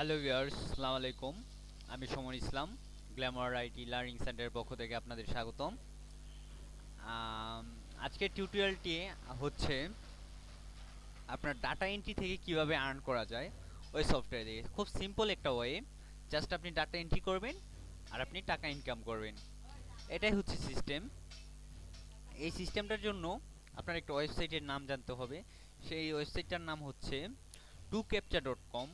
Hello viewers আসসালামু আলাইকুম আমি Samar Islam glamour IT learning সেন্টারের পক্ষ থেকে আপনাদের স্বাগতম। আজকের টিউটোরিয়ালটি হচ্ছে আপনার ডাটা এন্ট্রি থেকে কীভাবে আর্ন করা যায় ওই সফটওয়্যার দিয়ে। খুব সিম্পল একটা ওয়ে জাস্ট আপনি ডাটা এন্ট্রি করবেন আর আপনি টাকা ইনকাম করবেন। এটাই হচ্ছে সিস্টেম এই সিস্টেমটার জন্য আপনার একটা ওয়েবসাইটের নাম জানতে হবে। সেই ওয়েবসাইটটার নাম হচ্ছে two captcha dot com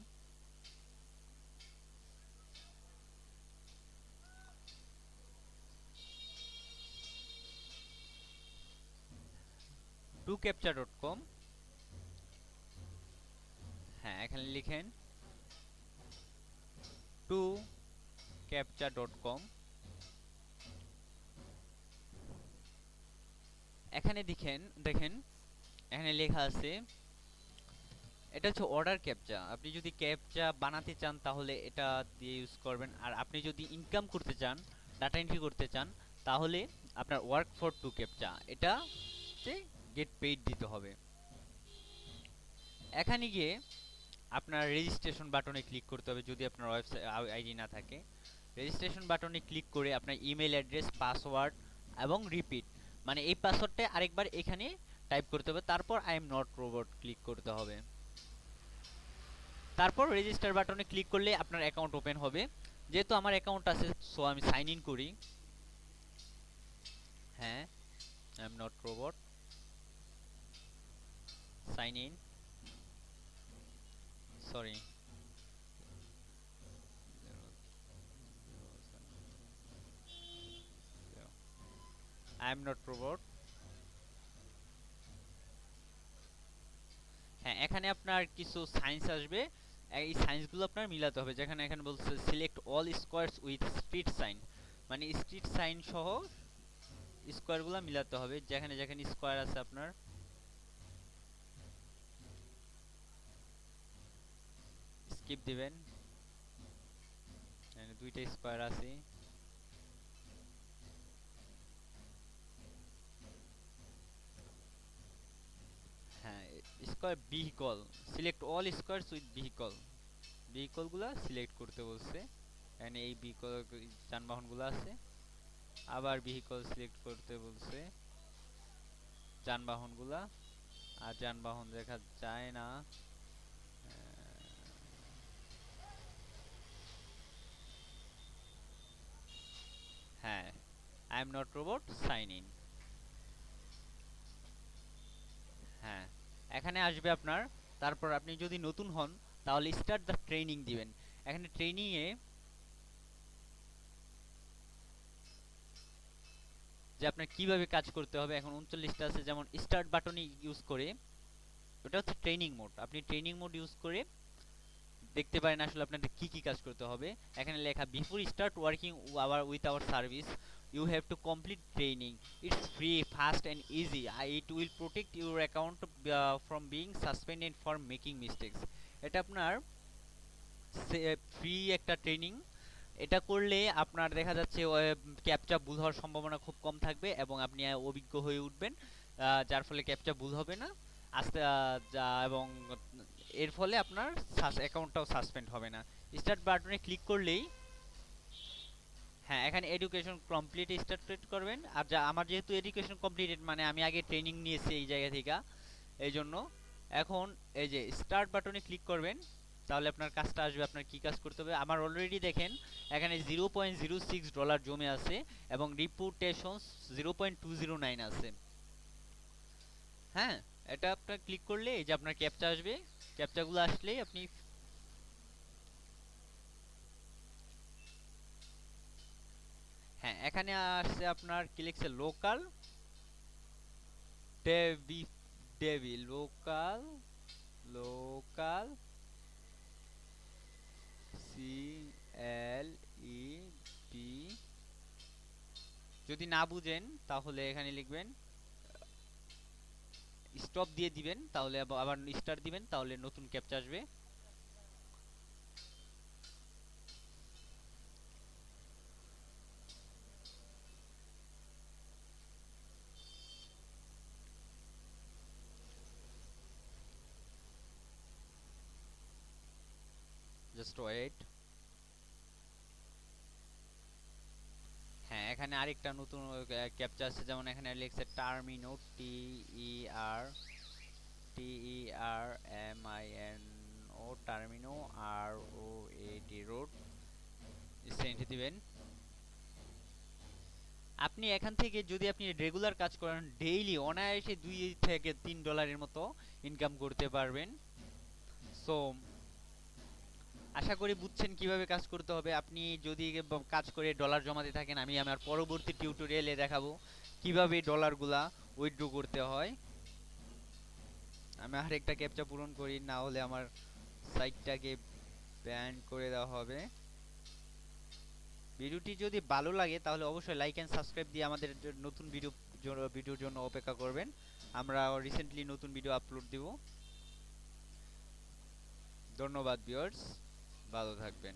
captcha হ্যাঁ এখানে লিখেন টু ক্যাপচা ডট কম এখানে দেখেন দেখেন, এখানে লেখা আছে, এটা হচ্ছে অর্ডার ক্যাপচা আপনি যদি ক্যাপচা বানাতে চান, তাহলে এটা দিয়ে ইউজ করবেন। আর আপনি যদি ইনকাম করতে চান ডাটা এন্ট্রি করতে চান, তাহলে আপনার ওয়ার্ক ফর টু ক্যাপচা এটা গেট পেইড দিতে হবে। এখানে গিয়ে আপনার রেজিস্ট্রেশন বাটনে ক্লিক করতে হবে যদি আপনার ওয়েবসাইট আইডি না থাকে। রেজিস্ট্রেশন বাটনে ক্লিক করে আপনার ইমেল অ্যাড্রেস পাসওয়ার্ড এবং রিপিট মানে এই পাসওয়ার্ডটা আরেকবার এখানে টাইপ করতে হবে। তারপর I am not robot click করতে হবে। তারপর রেজিস্টার বাটনে ক্লিক করলে আপনার অ্যাকাউন্ট ওপেন হবে। যেহেতু আমার অ্যাকাউন্ট আছে সো আমি সাইন ইন করি। হ্যাঁ I am not robot sign in sorry I am not robot হ্যাঁ এখানে আপনার কিছু সায়েন্স আসবে। এই সায়েন্সগুলো আপনার মিলাতে হবে। যেখানে এখানে বলছে select all squares with street sign মানে স্ট্রিট সাইন সহ স্কোয়ারগুলো মিলাতে হবে। যেখানে যেখানে স্কোয়ার আছে আপনার। স্কিপ দিবেন। দুইটা স্কোয়ার আছে। হ্যাঁ square vehicle select all squares with vehicle ভেহিকলগুলো select করতে বলছে। এখানে এই ভেহিকল যানবাহনগুলো আছে। আবার ভেহিকল সিলেক্ট করতে বলছে। যানবাহনগুলা। আর যানবাহন দেখা যায় না হ্যাঁ I am not robot sign in হ্যাঁ এখানে আসবে আপনার, তারপর আপনি যদি নতুন হন, তাহলে স্টার্ট দ্য ট্রেনিং দিবেন। এখানে ট্রেনিং এ যে আপনার কীভাবে কাজ করতে হবে, এখন উনচল্লিশটা আছে, যেমন স্টার্ট বাটনে ইউজ করে, ওটা হচ্ছে ট্রেনিং মোড আপনি ট্রেনিং মোড ইউজ করে দেখতে পারেন আসলে আপনাদের কি কি কাজ করতে হবে। এখানে লেখা before start working our with our service have to complete training. It's free fast and easy. I, it will protect your account uh, from being suspended for making mistakes. এটা আপনার ফ্রি একটা ট্রেনিং এটা করলে আপনার দেখা যাচ্ছে captcha ভুল হওয়ার সম্ভাবনা খুব কম থাকবে এবং আপনি অভিজ্ঞ হয়ে উঠবেন। যার ফলে ক্যাপচা ভুল হবে না। আস্তে এবং এর ফলে আপনার অ্যাকাউন্টটাও সাসপেন্ড হবে না। স্টার্ট বাটনে ক্লিক করলেই হ্যাঁ এখানে এডুকেশন কমপ্লিট স্টার্ট করবেন আর যা আমার যেহেতু এডুকেশন কমপ্লিটেড মানে আমি আগে ট্রেনিং নিয়েছি এই জায়গা থেকে, এই জন্য এখন এই যে স্টার্ট বাটনে ক্লিক করবেন, তাহলে আপনার কাজটা আসবে, আপনার কি কাজ করতে হবে? আমার অলরেডি দেখেন, এখানে zero point zero six dollar জমে আছে এবং reputation zero point two zero nine আছে। হ্যাঁ এটা আপনার ক্লিক করলে এই যে আপনার ক্যাপচা আসবে। ক্যাপচাগুলো আসলেই আপনি হ্যাঁ এখানে আসছে আপনার কি লিখছে? লোকাল ডেভি Davy local local C L E P যদি না বুঝেন, তাহলে এখানে লিখবেন স্টপ দিয়ে দিবেন তাহলে আবার স্টার্ট দিবেন তাহলে নতুন ক্যাপচা আসবে। জাস্ট ওয়েট হ্যাঁ এখানে আরেকটা নতুন ক্যাপচা আছে যেমন এখানে লিখছে টার্মিনো T E R T E R M I N O টার্মিনো R O A T road sent দিবেন। আপনি এখান থেকে যদি আপনি রেগুলার কাজ করেন ডেইলি অনায়াসে দুই থেকে তিন ডলারের মতো ইনকাম করতে পারবেন। সো আশা করি বুঝছেন কীভাবে কাজ করতে হবে। আপনি যদি কাজ করে ডলার জমাতে থাকেন, আমি আমার পরবর্তী টিউটোরিয়ালে দেখাবো কীভাবে ডলারগুলা উইথড্র করতে হয়। আমি আরেকটা ক্যাপচা পূরণ করি, না হলে আমার সাইটটাকে ব্যান করে দেওয়া হবে। ভিডিওটি যদি ভালো লাগে, তাহলে অবশ্যই লাইক এন্ড সাবস্ক্রাইব দিয়ে আমাদের নতুন ভিডিও ভিডিওর জন্য অপেক্ষা করবেন। আমরা রিসেন্টলি নতুন ভিডিও আপলোড দিব। ধন্যবাদ ভিউয়ার্স ভালো থাকবেন